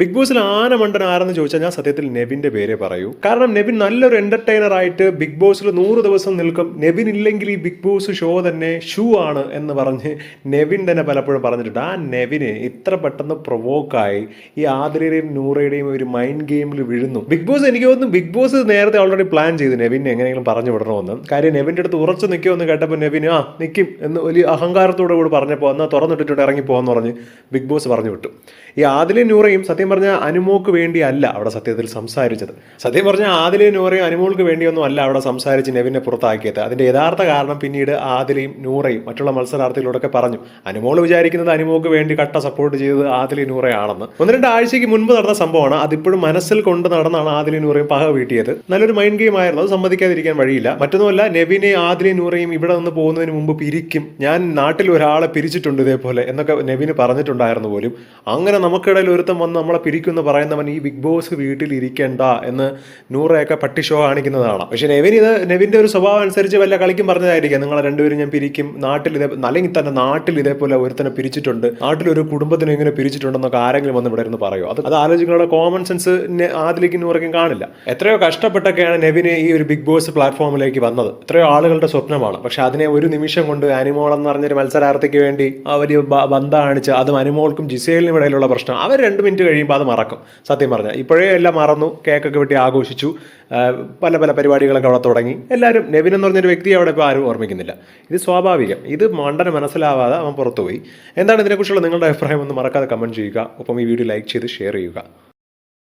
Big ബോസിൽ ആന മണ്ടൻ ആരെന്ന് ചോദിച്ചാൽ ഞാൻ സത്യത്തിൽ നെബിന്റെ പേരെ പറയൂ. കാരണം നെവിൻ നല്ലൊരു എന്റർടൈനർ ആയിട്ട് ബിഗ് ബോസിൽ നൂറ് ദിവസം നിൽക്കും. നെവിൻ ഇല്ലെങ്കിൽ ഈ ബിഗ് ബോസ് ഷോ തന്നെ ഷൂ ആണ് എന്ന് പറഞ്ഞ് നെവിൻ തന്നെ പലപ്പോഴും പറഞ്ഞിട്ടുണ്ട്. ആ നെവിന് ഇത്ര പെട്ടെന്ന് പ്രൊവോക്കായി ഈ ആതിരയുടെയും നൂറയുടെയും ഒരു മൈൻഡ് ഗെയിമിൽ വീഴുന്നു. ബിഗ് ബോസ് എനിക്ക് തോന്നുന്നു ബിഗ് ബോസ് നേരത്തെ ഓൾറെഡി പ്ലാൻ ചെയ്തു നെവിനെ എങ്ങനെയെങ്കിലും പറഞ്ഞു വിടണമെന്ന്. കാര്യം നെവിന്റെ അടുത്ത് ഉറച്ചു നിൽക്കുമെന്ന് കേട്ടപ്പോൾ നെവിൻ ആ നിൽക്കും എന്ന് വലിയ അഹങ്കാരത്തോടെ കൂടി പറഞ്ഞപ്പോൾ എന്നാൽ തുറന്നിട്ടിട്ടുണ്ട് ഇറങ്ങി പോകാന്ന് പറഞ്ഞ് ബിഗ് ബോസ് പറഞ്ഞു വിട്ടു. ഈ ആദിലയും നൂറയും സത്യം പറഞ്ഞാൽ അനുമോക്ക് വേണ്ടിയല്ല അവിടെ സത്യത്തിൽ സംസാരിച്ചത്. സത്യം പറഞ്ഞാൽ ആദിലയും നൂറയും അനുമോൾക്ക് വേണ്ടിയൊന്നും അല്ല അവിടെ സംസാരിച്ച് നെവിനെ പുറത്താക്കിയത്. അതിന്റെ യഥാർത്ഥ കാരണം പിന്നീട് ആദിലയും നൂറയും മറ്റുള്ള മത്സരാർത്ഥികളോടൊക്കെ പറഞ്ഞു. അനുമോൾ വിചാരിക്കുന്നത് അനുമോക്ക് വേണ്ടി കട്ട സപ്പോർട്ട് ചെയ്തത് ആദിലി നൂറയാണെന്ന്. ഒന്ന് രണ്ട് ആഴ്ചയ്ക്ക് മുൻപ് നടന്ന സംഭവമാണ്. അതിപ്പോഴും മനസ്സിൽ കൊണ്ട് നടന്നാണ് ആദിലി നൂറയും പക വീട്ടിയത്. നല്ലൊരു മൈൻഡ് ഗെയിം ആയിരുന്നു. അത് സമ്മതിക്കാതിരിക്കാൻ വഴിയില്ല. മറ്റൊന്നുമല്ല നെവിനെ ആദിലി നൂറയും ഇവിടെ നിന്ന് പോകുന്നതിന് മുമ്പ് പിരിക്കും. ഞാൻ നാട്ടിൽ ഒരാളെ പിരിച്ചിട്ടുണ്ട് ഇതേപോലെ എന്നൊക്കെ നെവിന് പറഞ്ഞിട്ടുണ്ടായിരുന്നു പോലും. അങ്ങനെ നമുക്കിടയിൽ ഒരുത്തം വന്ന് നമ്മളെ പിരിക്കുമെന്ന് പറയുന്നവൻ ഈ ബിഗ് ബോസ് വീട്ടിൽ ഇരിക്കേണ്ട എന്ന് നൂറയൊക്കെ പട്ടി ഷോ കാണിക്കുന്നതാണ്. പക്ഷേ നെവിൻ ഇത് നെവിന്റെ ഒരു സ്വഭാവം അനുസരിച്ച് വല്ല കളിക്കും പറഞ്ഞതായിരിക്കും. നിങ്ങളെ രണ്ടുപേരും ഞാൻ പിരിക്കും. നാട്ടിൽ ഇതേ അല്ലെങ്കിൽ തന്നെ നാട്ടിൽ ഇതേപോലെ ഒരുത്തനെ പിരിച്ചിട്ടുണ്ട്. നാട്ടിൽ ഒരു കുടുംബത്തിനെ ഇങ്ങനെ പിരിച്ചിട്ടുണ്ടെന്നൊക്കെ ആരെങ്കിലും വന്ന് ഇവിടെ ഇരുന്ന് പറയുമോ? അത് അത് ആലോചിക്കുന്നവരുടെ കോമൺ സെൻസ് ആദിലേക്കും നൂറയ്ക്കും കാണില്ല. എത്രയോ കഷ്ടപ്പെട്ടൊക്കെയാണ് നെവിന് ഈ ഒരു ബിഗ് ബോസ് പ്ലാറ്റ്ഫോമിലേക്ക് വന്നത്. എത്രയോ ആളുകളുടെ സ്വപ്നമാണ്. പക്ഷെ അതിനെ ഒരു നിമിഷം കൊണ്ട് അനിമോൾ എന്ന് പറഞ്ഞൊരു മത്സരാർത്ഥിക്ക് വേണ്ടി ആ വലിയ ബന്ധം കാണിച്ച് അതും അനിമോൾക്കും ജിസേലിനും ഇടയിലുള്ള പ്രശ്നം. അവർ രണ്ട് മിനിറ്റ് കഴിയുമ്പോൾ അത് മറക്കും. സത്യം പറഞ്ഞാൽ ഇപ്പോഴേ എല്ലാം മറന്നു. കേക്കൊക്കെ വെട്ടി ആഘോഷിച്ചു. പല പല പരിപാടികളൊക്കെ അവിടെ തുടങ്ങി. എല്ലാവരും നെവിൻ എന്ന് പറഞ്ഞൊരു വ്യക്തി അവിടെ ഇപ്പോൾ ആരും ഓർമ്മിക്കുന്നില്ല. ഇത് സ്വാഭാവികം. ഇത് മണ്ടന് മനസ്സിലാവാതെ അവൻ പുറത്തുപോയി. എന്താണ് ഇതിനെക്കുറിച്ചുള്ള നിങ്ങളുടെ അഭിപ്രായം ഒന്ന് മറക്കാതെ കമന്റ് ചെയ്യുക. ഒപ്പം ഈ വീഡിയോ ലൈക്ക് ചെയ്ത് ഷെയർ ചെയ്യുക.